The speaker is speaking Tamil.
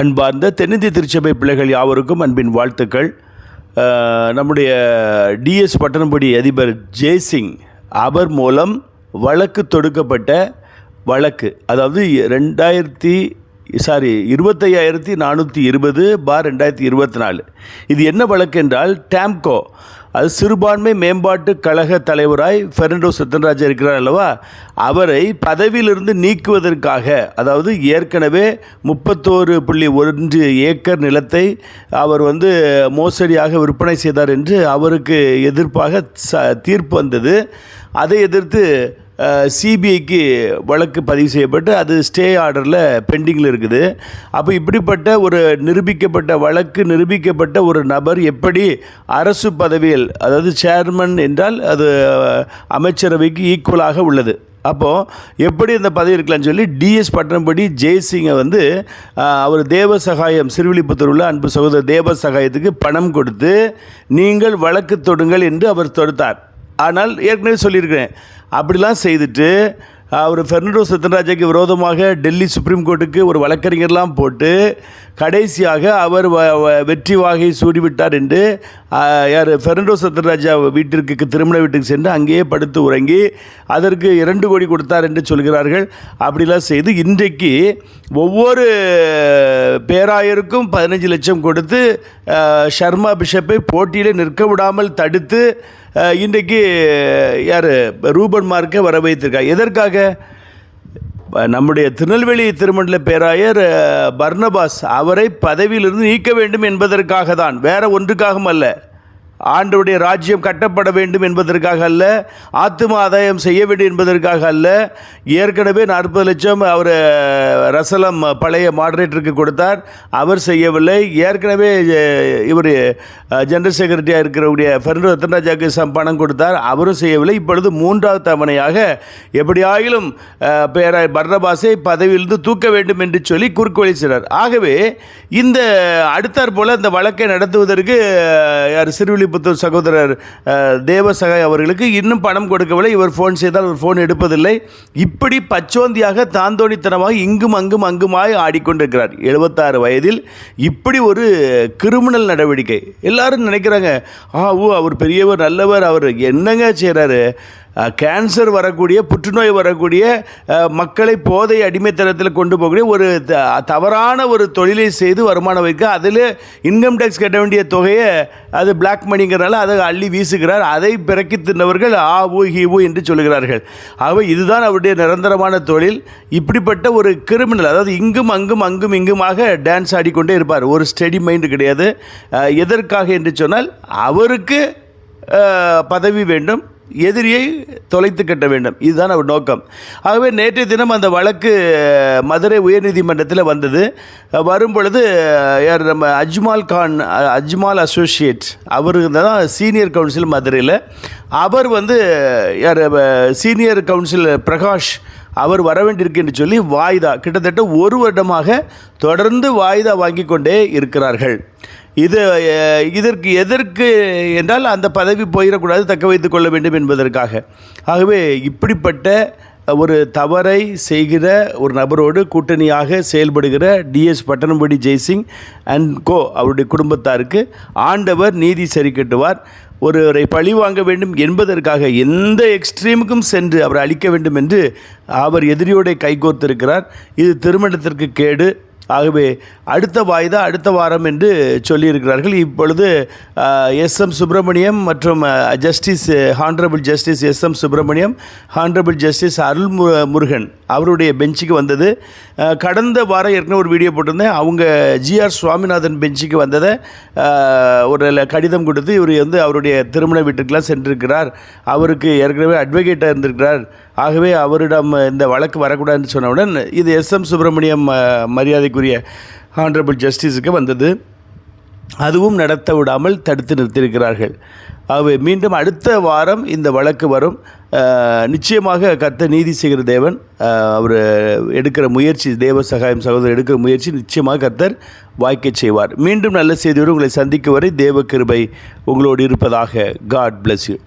அன்பார்ந்த தென்னிந்திய திருச்சபை பிள்ளைகள் யாவருக்கும் அன்பின் வாழ்த்துக்கள். நம்முடைய டிஎஸ் பட்டணம்படி அதிபர் ஜெய்சிங் அவர் மூலம் வழக்கு தொடுக்கப்பட்ட வழக்கு அதாவது ரெண்டாயிரத்தி சாரி இருபத்தையாயிரத்தி நானூற்றி இருபது பார் ரெண்டாயிரத்தி இருபத்தி நாலு. இது என்ன வழக்கு என்றால் டேம்கோ அது சிறுபான்மை மேம்பாட்டு கழக தலைவராய் ஃபெர்னண்டோ சத்தன்ராஜா இருக்கிறார் அல்லவா? அவரை பதவியிலிருந்து நீக்குவதற்காக அதாவது ஏற்கனவே முப்பத்தோரு புள்ளி ஒன்று ஏக்கர் நிலத்தை அவர் வந்து மோசடியாக விற்பனை செய்தார் என்று அவருக்கு எதிர்ப்பாக ச தீர்ப்பு வந்தது. அதை எதிர்த்து சிபிஐக்கு வழக்கு பதிவு செய்யப்பட்டு அது ஸ்டே ஆர்டரில் பெண்டிங்கில் இருக்குது. அப்போ இப்படிப்பட்ட ஒரு நிரூபிக்கப்பட்ட வழக்கு நிரூபிக்கப்பட்ட ஒரு நபர் எப்படி அரசு பதவியில் அதாவது சேர்மன் என்றால் அது அமைச்சரவைக்கு ஈக்குவலாக உள்ளது. அப்போது எப்படி இந்த பதவி இருக்கலாம்னு சொல்லி டிஎஸ் பட்டணப்படி ஜெய்சிங்கை வந்து அவர் தேவ சகாயம் சிறுவிழிப்புத்தூர் உள்ள அன்பு சகோதரர் தேவ சகாயத்துக்கு பணம் கொடுத்து நீங்கள் வழக்கு தொடுங்கள் என்று அவர் தொடுத்தார். ஆனால் ஏற்கனவே சொல்லியிருக்கிறேன் அப்படிலாம் செய்துட்டு அவர் ஃபெர்னடோ சத்யராஜாக்கு விரோதமாக டெல்லி சுப்ரீம் கோர்ட்டுக்கு ஒரு வழக்கறிஞர்லாம் போட்டு கடைசியாக அவர் வ- வெற்றி வாகை சூடிவிட்டார் என்று யார் பெர்னாண்டோ சத்யராஜா வீட்டிற்கு திருமண வீட்டுக்கு சென்று அங்கேயே படுத்து உறங்கி அதற்கு இரண்டு கோடி கொடுத்தார் என்று சொல்கிறார்கள். அப்படிலாம் செய்து இன்றைக்கு ஒவ்வொரு பேராயருக்கும் பதினஞ்சு லட்சம் கொடுத்து ஷர்மா பிஷப்பை போட்டியில் நிற்க விடாமல் தடுத்து இன்றைக்கு யார் ரூபன் மார்க்கை வர வைத்திருக்காங்க எதற்காக? நம்முடைய திருநெல்வேலி திருமண்டல பேராயர் பர்னபாஸ் அவரை பதவியிலிருந்து நீக்க வேண்டும் என்பதற்காக தான் வேற ஒன்றுக்காகவும் அல்ல. ஆண்டுடைய ராஜ்யம் கட்டப்பட வேண்டும் என்பதற்காக அல்ல ஆத்தும ஆதாயம் செய்ய வேண்டும் என்பதற்காக அல்ல. ஏற்கனவே நாற்பது லட்சம் அவர் ரசலம் பழைய மாடரேட்டருக்கு கொடுத்தார். அவர் செய்யவில்லை. ஏற்கனவே இவர் ஜெனரல் செக்ரட்டரியாக இருக்கிறவருடைய ஃபெர்னோ ரத்னராஜாக்கு பணம் கொடுத்தார். அவரும் செய்யவில்லை. இப்பொழுது மூன்றாவது தவணையாக எப்படியாயிலும் பேர பர்னபாஸை பதவியிலிருந்து தூக்க வேண்டும் என்று சொல்லி குறுக்கு செய்கிறார். ஆகவே இந்த அடுத்தாற் போல இந்த வழக்கை நடத்துவதற்கு யார் சிறுவிழி சிறுவில்லிபுத்தூர் சகோதரர் தேவசகாய் அவர்களுக்கு இன்னும் பணம் கொடுக்கவில்லை. இவர் ஃபோன் செய்தால் அவர் ஃபோன் எடுப்பதில்லை. இப்படி பச்சோந்தியாக தாந்தோணித்தனமாக இங்கும் அங்கும் அங்குமாய் ஆடிக்கொண்டிருக்கிறார். எழுபத்தாறு வயதில் இப்படி ஒரு கிரிமினல் நடவடிக்கை. எல்லாரும் நினைக்கிறாங்க ஆ ஓ அவர் பெரியவர் நல்லவர் அவர் என்னங்க செய்கிறாரு கேன்சர் வரக்கூடிய புற்றுநோய் வரக்கூடிய மக்களை போதை அடிமைத்தனத்தில் கொண்டு போகக்கூடிய ஒரு த- தவறான ஒரு தொழிலை செய்து வருமானம் வைக்க அதில் இன்கம் டேக்ஸ் கட்ட வேண்டிய தொகையை அது பிளாக் மணிங்கிறனால அதை அள்ளி வீசுகிறார். அதை பிறக்கி தின்னவர்கள் ஆ ஊ ஹி ஊ என்று சொல்கிறார்கள் ஆகவே இதுதான் அவருடைய நிரந்தரமான தொழில். இப்படிப்பட்ட ஒரு கிரிமினல் அதாவது இங்கும் அங்கும் அங்கும் இங்குமாக டான்ஸ் ஆடிக்கொண்டே இருப்பார். ஒரு ஸ்டெடி மைண்டு கிடையாது. எதற்காக என்று சொன்னால் அவருக்கு பதவி வேண்டும். எதிரியை தொலைத்து கட்ட வேண்டும். இதுதான் அவர் நோக்கம். ஆகவே நேற்றைய தினம் அந்த வழக்கு மதுரை உயர்நீதிமன்றத்தில் வந்தது. வரும் பொழுது யார் நம்ம அஜ்மால் கான் அஜ்மால் அசோசியேட் அவர் தான் சீனியர் கவுன்சில் மதுரையில். அவர் வந்து யார் சீனியர் கவுன்சில் பிரகாஷ் அவர் வர வேண்டியிருக்கு சொல்லி வாய்தா கிட்டத்தட்ட ஒரு வருடமாக தொடர்ந்து வாய்தா வாங்கி கொண்டே இருக்கிறார்கள். இது இதற்கு எதற்கு என்றால் அந்த பதவி போயிடக்கூடாது தக்க வைத்துக் கொள்ள வேண்டும் என்பதற்காக. ஆகவே இப்படிப்பட்ட ஒரு தவறை செய்கிற ஒரு நபரோடு கூட்டணியாக செயல்படுகிற டிஎஸ் பட்டணம்படி ஜெய்சிங் அண்ட் கோ அவருடைய குடும்பத்தாருக்கு ஆண்டவர் நீதி சரி கட்டுவார் ஒருவரை பழி வாங்க வேண்டும் என்பதற்காக எந்த எக்ஸ்ட்ரீமுக்கும் சென்று அவரை அழிக்க வேண்டும் என்று அவர் எதிரியோட கைகோர்த்திருக்கிறார் இது திருமணத்திற்கு கேடு. ஆகவே அடுத்த வாய்தா அடுத்த வாரம் என்று சொல்லியிருக்கிறார்கள். இப்பொழுது எஸ் எம் சுப்பிரமணியம் மற்றும் justice honourable justice S M Subramaniam honourable justice Arul மு- முருகன் அவருடைய பெஞ்சுக்கு வந்தது. கடந்த வாரம் ஏற்கனவே ஒரு வீடியோ போட்டிருந்தேன். அவங்க ஜிஆர் சுவாமிநாதன் பெஞ்சுக்கு வந்ததை ஒரு கடிதம் கொடுத்து இவர் வந்து அவருடைய திருமண வீட்டுக்கெல்லாம் சென்றிருக்கிறார். அவருக்கு ஏற்கனவே அட்வொகேட்டாக இருந்திருக்கிறார். ஆகவே அவரிடம் இந்த வழக்கு வரக்கூடாதுன்னு சொன்னவுடன் இது எஸ் எம் சுப்பிரமணியம் மரியாதைக்குரிய ஹானரபிள் ஜஸ்டிஸுக்கு வந்தது. அதுவும் நடத்த விடாமல் தடுத்து நிறுத்தியிருக்கிறார்கள். ஆகவே மீண்டும் அடுத்த வாரம் இந்த வழக்கு வரும். நிச்சயமாக கர்த்த நீதி செய்கிற தேவன் அவர் எடுக்கிற முயற்சி தேவ சகாயம் சகோதரர் எடுக்கிற முயற்சி நிச்சயமாக கர்த்தர் வாய்க்க செய்வார். மீண்டும் நல்ல செய்தியோடு உங்களை சந்திக்கும் வரை தேவ கிருபை உங்களோடு இருப்பதாக காட் பிளஸ் யூ